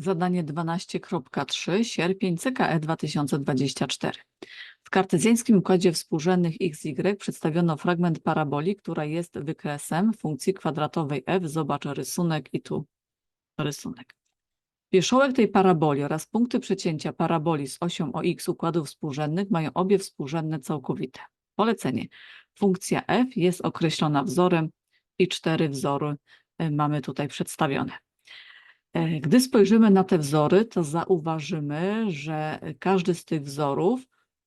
Zadanie 12.3 sierpień CKE 2024. W kartezjańskim układzie współrzędnych XY przedstawiono fragment paraboli, która jest wykresem funkcji kwadratowej f. Zobacz rysunek i tu rysunek. Wierzchołek tej paraboli oraz punkty przecięcia paraboli z osią o x układów współrzędnych mają obie współrzędne całkowite. Polecenie. Funkcja f jest określona wzorem i cztery wzory y, mamy tutaj przedstawione. E, Gdy spojrzymy na te wzory, to zauważymy, że każdy z tych wzorów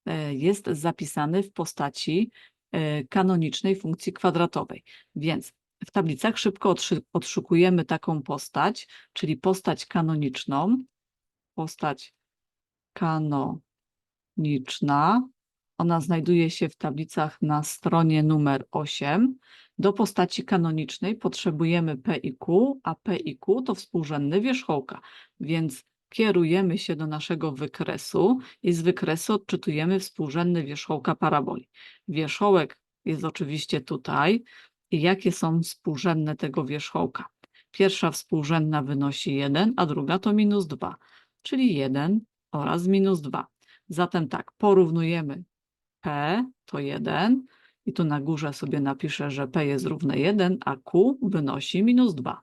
e, jest zapisany w postaci e, kanonicznej funkcji kwadratowej. Więc w tablicach szybko odszukujemy taką postać, czyli postać kanoniczną. Postać kanoniczna. Ona znajduje się w tablicach na stronie numer 8. Do postaci kanonicznej potrzebujemy P i Q, a P i Q to współrzędne wierzchołka, więc kierujemy się do naszego wykresu i z wykresu odczytujemy współrzędne wierzchołka paraboli. Wierzchołek jest oczywiście tutaj i jakie są współrzędne tego wierzchołka? Pierwsza współrzędna wynosi 1, a druga to minus 2, czyli 1 oraz minus 2. Zatem tak, porównujemy P to 1 i tu na górze sobie napiszę, że P jest równe 1, a Q wynosi minus 2.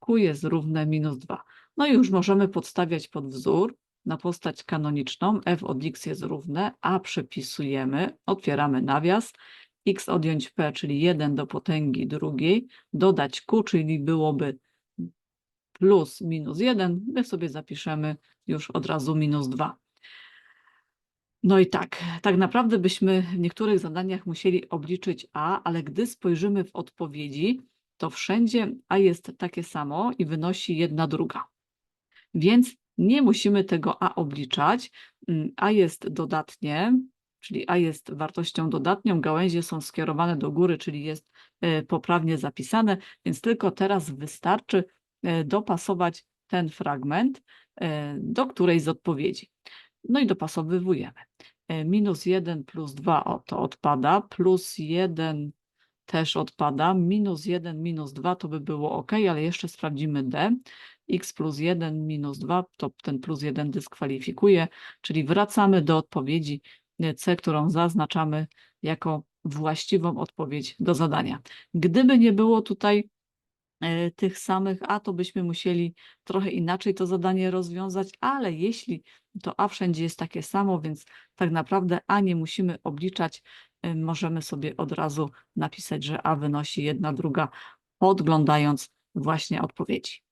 Q jest równe minus 2. No i już możemy podstawiać pod wzór na postać kanoniczną f od x jest równe, a przepisujemy, otwieramy nawias, x odjąć p, czyli 1 do potęgi drugiej, dodać q, czyli byłoby plus minus 1, my sobie zapiszemy już od razu minus 2. No i tak, tak naprawdę byśmy w niektórych zadaniach musieli obliczyć a, ale gdy spojrzymy w odpowiedzi, to wszędzie a jest takie samo i wynosi jedna druga. Więc nie musimy tego a obliczać. Mm, a jest dodatnie, czyli a jest wartością dodatnią, gałęzie są skierowane do góry, czyli jest e, poprawnie zapisane, więc tylko teraz wystarczy e, dopasować ten fragment e, do którejś z odpowiedzi. No i dopasowywujemy. E, Minus 1 plus 2 o, to odpada, plus 1 też odpada, minus 1, minus 2 to by było ok, ale jeszcze sprawdzimy d. x plus 1 minus 2 to ten plus 1 dyskwalifikuje, czyli wracamy do odpowiedzi e, C, którą zaznaczamy jako właściwą odpowiedź do zadania. Gdyby nie było tutaj tych samych A, to byśmy musieli trochę inaczej to zadanie rozwiązać, ale jeśli to A wszędzie jest takie samo, więc tak naprawdę A nie musimy obliczać, y, możemy sobie od razu napisać, że A wynosi jedna druga, podglądając właśnie odpowiedzi.